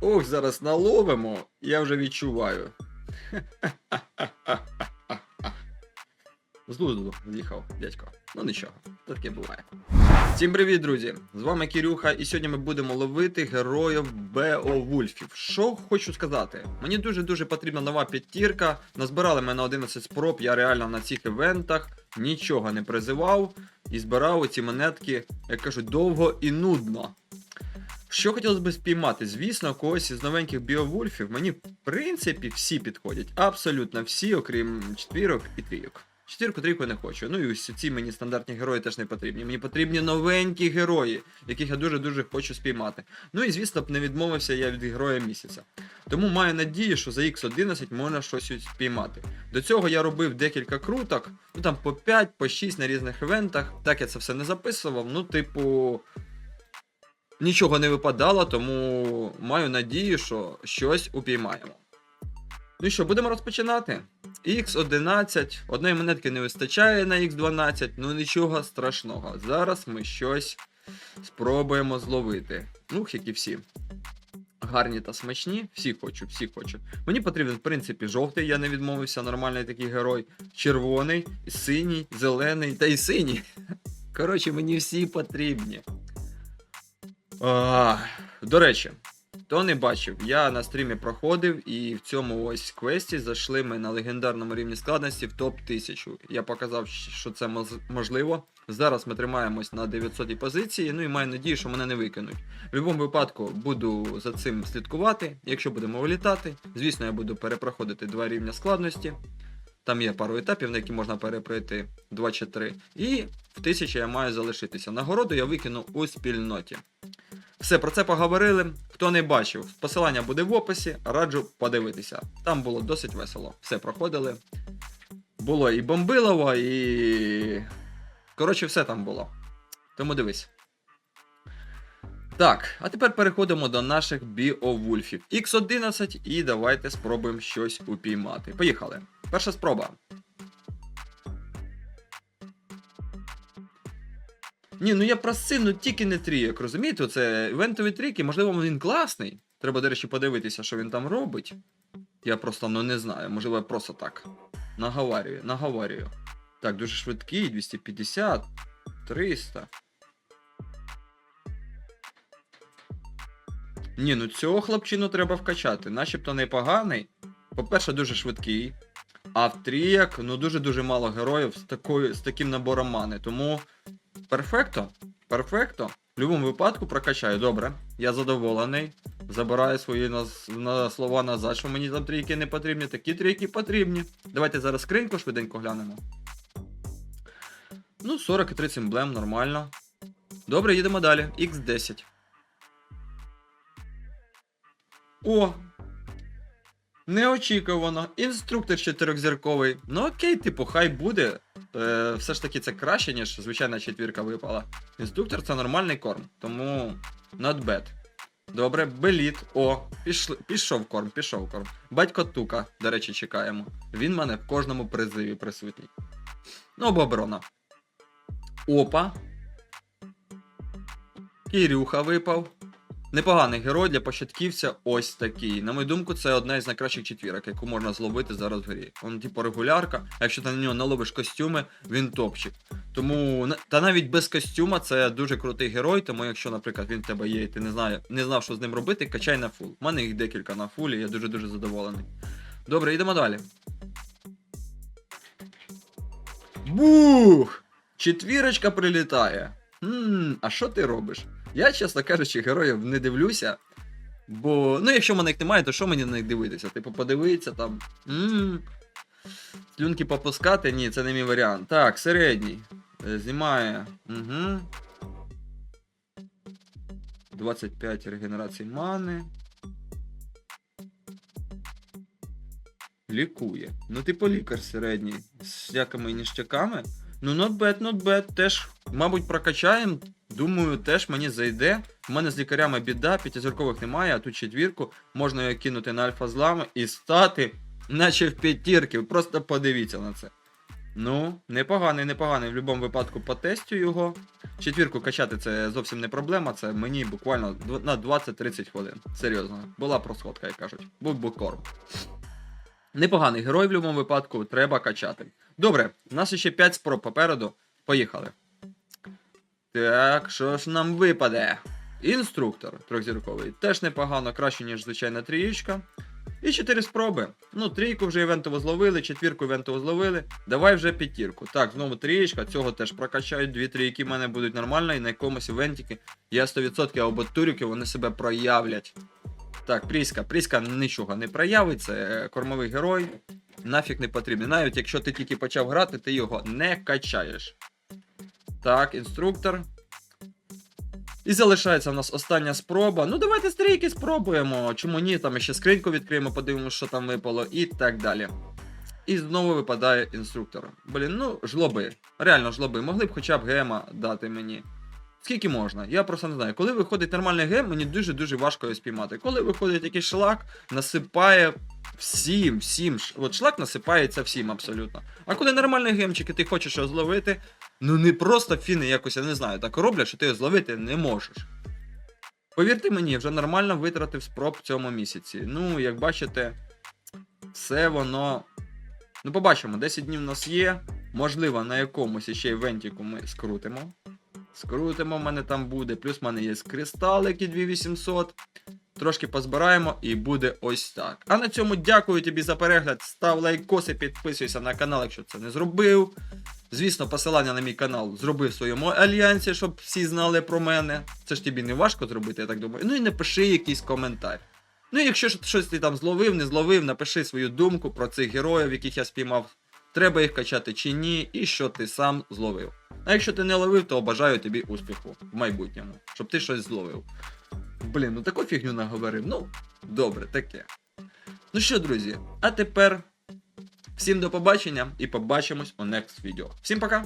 Ох, зараз наловимо, я вже відчуваю. З лузу з'їхав, дядько. Ну нічого, таке буває. Всім привіт, друзі! З вами Кирюха, і сьогодні ми будемо ловити героїв Беовульфів. Що хочу сказати? Мені дуже-дуже потрібна нова п'ятірка. Назбирали мене 11 спроб, я реально на цих івентах нічого не призивав і збирав ці монетки, як кажуть, довго і нудно. Що хотілося б спіймати? Звісно, когось із новеньких біовульфів мені, в принципі, всі підходять. Абсолютно всі, окрім четвірок і трійок. Четвірку, трійку не хочу. Ну і ось ці мені стандартні герої теж не потрібні. Мені потрібні новенькі герої, яких я дуже-дуже хочу спіймати. Ну і звісно б не відмовився я від героя місяця. Тому маю надію, що за X11 можна щось спіймати. До цього я робив декілька круток, ну там по 5, по 6 на різних івентах. Так я це все не записував. Ну, типу, нічого не випадало, тому маю надію, що щось упіймаємо. Ну і що, будемо розпочинати? X11, одної монетки не вистачає на X12, ну нічого страшного. Зараз ми щось спробуємо зловити. Ну, як і всі. Гарні та смачні, всі хочу, всі хочу. Мені потрібен, в принципі, жовтий, я не відмовився, нормальний такий герой. Червоний, синій, зелений та й синій. Коротше, мені всі потрібні. А, до речі, хто не бачив, я на стрімі проходив і в цьому ось квесті зайшли ми на легендарному рівні складності в топ 1000. Я показав, що це можливо. Зараз ми тримаємось на 900 позиції, ну і маю надію, що мене не викинуть. В будь-якому випадку буду за цим слідкувати. Якщо будемо вилітати, звісно, я буду перепроходити два рівня складності. Там є пару етапів, на які можна перепройти 2 чи 3. І в 1000 я маю залишитися. Нагороду я викину у спільноті. Все, про це поговорили. Хто не бачив, посилання буде в описі, раджу подивитися. Там було досить весело. Все проходили. Було і бомбилово, і. Коротше, все там було. Тому дивись. Так, а тепер переходимо до наших біовульфів. X11 і давайте спробуємо щось упіймати. Поїхали. Перша спроба. Ні, ну я просив, ну тільки не трійок, розумієте? Це івентові трійки, можливо, він класний. Треба, до речі, подивитися, що він там робить. Я просто ну не знаю, можливо, я просто так. Наговарюю, наговарюю. Так, дуже швидкий, 250, 300. Ні, ну цього хлопчину треба вкачати. Начебто непоганий. По-перше, дуже швидкий. А в трійок, ну дуже-дуже мало героїв з, такою, з таким набором мани. Тому перфекто. Перфекто. В будь-якому випадку прокачаю. Добре. Я задоволений. Забираю свої наз... на слова назад, що мені там трійки не потрібні. Такі трійки потрібні. Давайте зараз скриньку швиденько глянемо. Ну, 40 і 30 емблем, нормально. Добре, їдемо далі. X10. О! Неочікувано. Інструктор чотирьохзірковий. Ну окей, типу, хай буде. Е, все ж таки це краще, ніж звичайна четвірка випала. Інструктор це нормальний корм, тому not bad. Добре, беліт. О, пішли, пішов корм, пішов корм. Батько Тука, до речі, чекаємо. Він в мене в кожному призиві присутній. Ну, або оборона. Опа. Кірюха випав. Непоганий герой для початківця ось такий. На мою думку, це одна із найкращих четвірок, яку можна зловити зараз в грі. Он, типу, регулярка, а якщо ти на нього наловиш костюми, він топчик. Тому, та навіть без костюма це дуже крутий герой, тому якщо, наприклад, він в тебе є, і ти не, знає, не знав, що з ним робити, качай на фул. У мене їх декілька на фулі, я дуже-дуже задоволений. Добре, йдемо далі. Бух! Четвірочка прилітає. Хм, а що ти робиш? Я, чесно кажучи, героїв не дивлюся. Бо, ну, якщо мене їх немає, то що мені на них дивитися? Типу, подивитися там. м Слюнки попускати? Ні, це не мій варіант. Так, середній. Е, Знімає. Угу. 25 регенерацій мани. Лікує. Ну, типу лікар середній. З всякими ніштяками. Ну, not bad, not bad. Теж, мабуть, прокачаємо. Думаю, теж мені зайде. У мене з лікарями біда, п'ятизіркових немає, а тут четвірку. Можна її кинути на альфа злами і стати, наче в п'ятірки. Просто подивіться на це. Ну, непоганий, непоганий. В будь-якому випадку потестю його. Четвірку качати це зовсім не проблема. Це мені буквально на 20-30 хвилин. Серйозно. Була просходка, як кажуть. Був букорм. Непоганий герой в будь-якому випадку, треба качати. Добре, у нас ще 5 спроб попереду. Поїхали. Так, що ж нам випаде? Інструктор трьохзірковий. Теж непогано, краще, ніж звичайна трієчка. І 4 спроби. Ну, трійку вже івентово зловили, четвірку івентово зловили. Давай вже п'ятірку. Так, знову трієчка, цього теж прокачають. Дві трійки в мене будуть нормально, і на якомусь івентіки я 100% або турюки вони себе проявлять. Так, Пріська. Пріська нічого не проявить, це е, кормовий герой. Нафіг не потрібний. Навіть якщо ти тільки почав грати, ти його не качаєш. Так, інструктор. І залишається в нас остання спроба. Ну, давайте стрійки спробуємо. Чому ні? Там ще скриньку відкриємо, подивимося, що там випало, і так далі. І знову випадає інструктор. Блін, ну, жлоби. Реально жлоби. Могли б хоча б гема дати мені. Скільки можна? Я просто не знаю. Коли виходить нормальний гем, мені дуже-дуже важко його спіймати. Коли виходить якийсь шлак, насипає всім, всім. От шлак насипається всім абсолютно. А коли нормальний гемчик і ти хочеш його зловити, ну не просто фіни якось, я не знаю, так роблять, що ти його зловити не можеш. Повірте мені, вже нормально витратив спроб в цьому місяці. Ну, як бачите, все воно. Ну, побачимо, 10 днів у нас є. Можливо, на якомусь ще івентіку ми скрутимо. Скрутимо, в мене там буде. Плюс в мене є кристалики 2800. Трошки позбираємо і буде ось так. А на цьому дякую тобі за перегляд. Став лайкоси, підписуйся на канал, якщо це не зробив. Звісно, посилання на мій канал зроби в своєму альянсі, щоб всі знали про мене. Це ж тобі не важко зробити, я так думаю. Ну і напиши якийсь коментар. Ну і якщо щось ти там зловив, не зловив, напиши свою думку про цих героїв, яких я спіймав. Треба їх качати чи ні, і що ти сам зловив. А якщо ти не ловив, то бажаю тобі успіху в майбутньому, щоб ти щось зловив. Блін, ну таку фігню наговорив. Ну, добре, таке. Ну що, друзі, а тепер всім до побачення і побачимось у next відео. Всім пока!